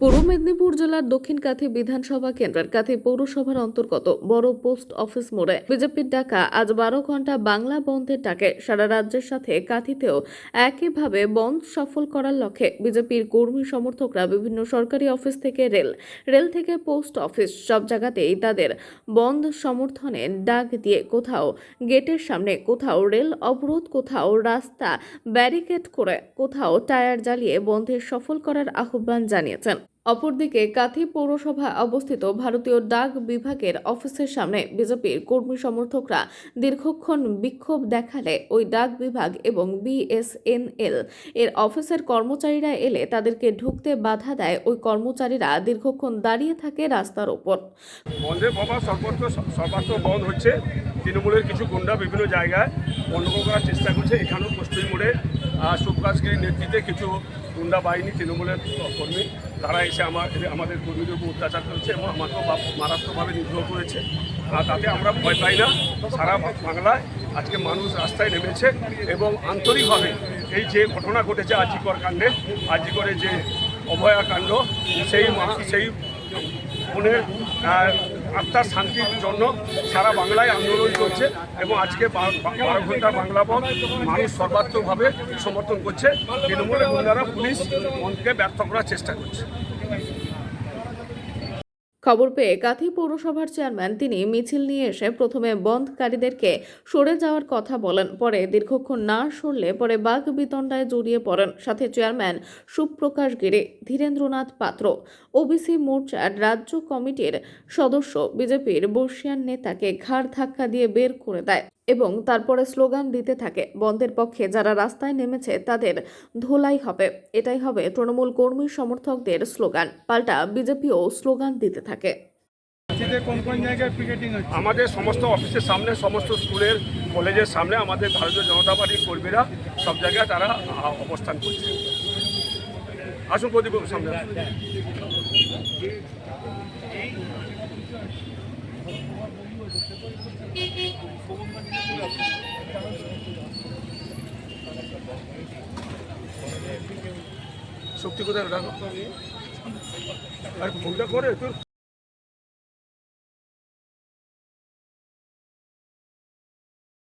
পূর্ব মেদিনীপুর জেলার দক্ষিণ কাথি বিধানসভা কেন্দ্রের কাথি পৌরসভার অন্তর্গত বড় পোস্ট অফিস মোড়ে বিজেপির ডাকা আজ বারো ঘণ্টা বাংলা বন্ধের ডাকে সারা রাজ্যের সাথে কাথিতেও একইভাবে বন্ধ সফল করার লক্ষ্যে বিজেপির কর্মী সমর্থকরা বিভিন্ন সরকারি অফিস থেকে রেল রেল থেকে পোস্ট অফিস সব জায়গাতেই তাদের বন্ধ সমর্থনে ডাক দিয়ে কোথাও গেটের সামনে কোথাও রেল অবরোধ, কোথাও রাস্তা ব্যারিকেড করে কোথাও টায়ার জ্বালিয়ে বন্ধে সফল করার আহ্বান জানিয়েছেন। অপরদিকে কাথি পৌরসভা অবস্থিত ভারতীয় ডাক বিভাগের অফিসের সামনে বিজেপির কর্মী সমর্থকরা দীর্ঘক্ষণ বিক্ষোভ দেখালে ওই ডাক বিভাগ এবং বিএসএনএল এর অফিসের কর্মচারীরা এলে তাদেরকে ঢুকতে বাধা দেয় ওই কর্মচারীরা দীর্ঘক্ষণ দাঁড়িয়ে থাকে রাস্তার ওপর। বন্ধ হচ্ছে। তৃণমূলের কিছু গুন্ডা বিভিন্ন জায়গায় গণ্ডগোল করার চেষ্টা করছে। এখানেও পশ্চিম মোড়ে নেতৃত্বে কিছু গুন্ডা বাহিনী তৃণমূলের কর্মী তারা এসে আমার আমাদের কর্মীদের উপর অত্যাচার করেছে এবং আমাকেও মারাত্মকভাবে নিগ্রহ করেছে। আর তাতে আমরা ভয় পাই না। সারা বাংলায় আজকে মানুষ রাস্তায় নেমেছে এবং আন্তরিকভাবে এই যে ঘটনা ঘটেছে আজিকর কাণ্ডে আজিকরে যে অভয়া কাণ্ড সেই সেই আহ, আত্মার শান্তির জন্য সারা বাংলায় আন্দোলন করছে এবং আজকে বারো ঘণ্টা বাংলা পথ মানুষ সর্বাত্মকভাবে সমর্থন করছে। তৃণমূলের গুন্ডারা পুলিশ মনকে ব্যর্থ করার চেষ্টা করছে। খবর পেয়ে কাঁথি পৌরসভার চেয়ারম্যান তিনি মিছিল নিয়ে এসে প্রথমে বন্ধকারীদেরকে সরে যাওয়ার কথা বলেন, পরে দীর্ঘক্ষণ না সরলে পরে বাঘ বিতণ্ডায় জড়িয়ে পড়েন। সাথে চেয়ারম্যান সুপ্রকাশ গিরি, ধীরেন্দ্রনাথ পাত্র ওবিসি মোর্চার রাজ্য কমিটির সদস্য, বিজেপির বর্ষিয়ান নেতাকে ঘাড় ধাক্কা দিয়ে বের করে দেয়। এবং তারপরে স্লোগান দিতে থাকে। বন্ধের পক্ষে যারা রাস্তায় নেমেছে তাদের ধোলাই হবে। এটাই হবে তৃণমূল কর্মী সমর্থকদের স্লোগান। পাল্টা বিজেপিও স্লোগান দিতে থাকে। শীতে কোন কোন জায়গায় পিকেটিং হচ্ছে? আমাদের সমস্ত অফিসের সামনে সমস্ত স্কুলের কলেজের সামনে আমাদের ভারতীয় জনতা পার্টির কর্মীরা সব জায়গায় তারা অবস্থান করছে। আসুন প্রদীপ সামনে। শক্তি কোথায় রাখো? আর ফোনটা করে? তোর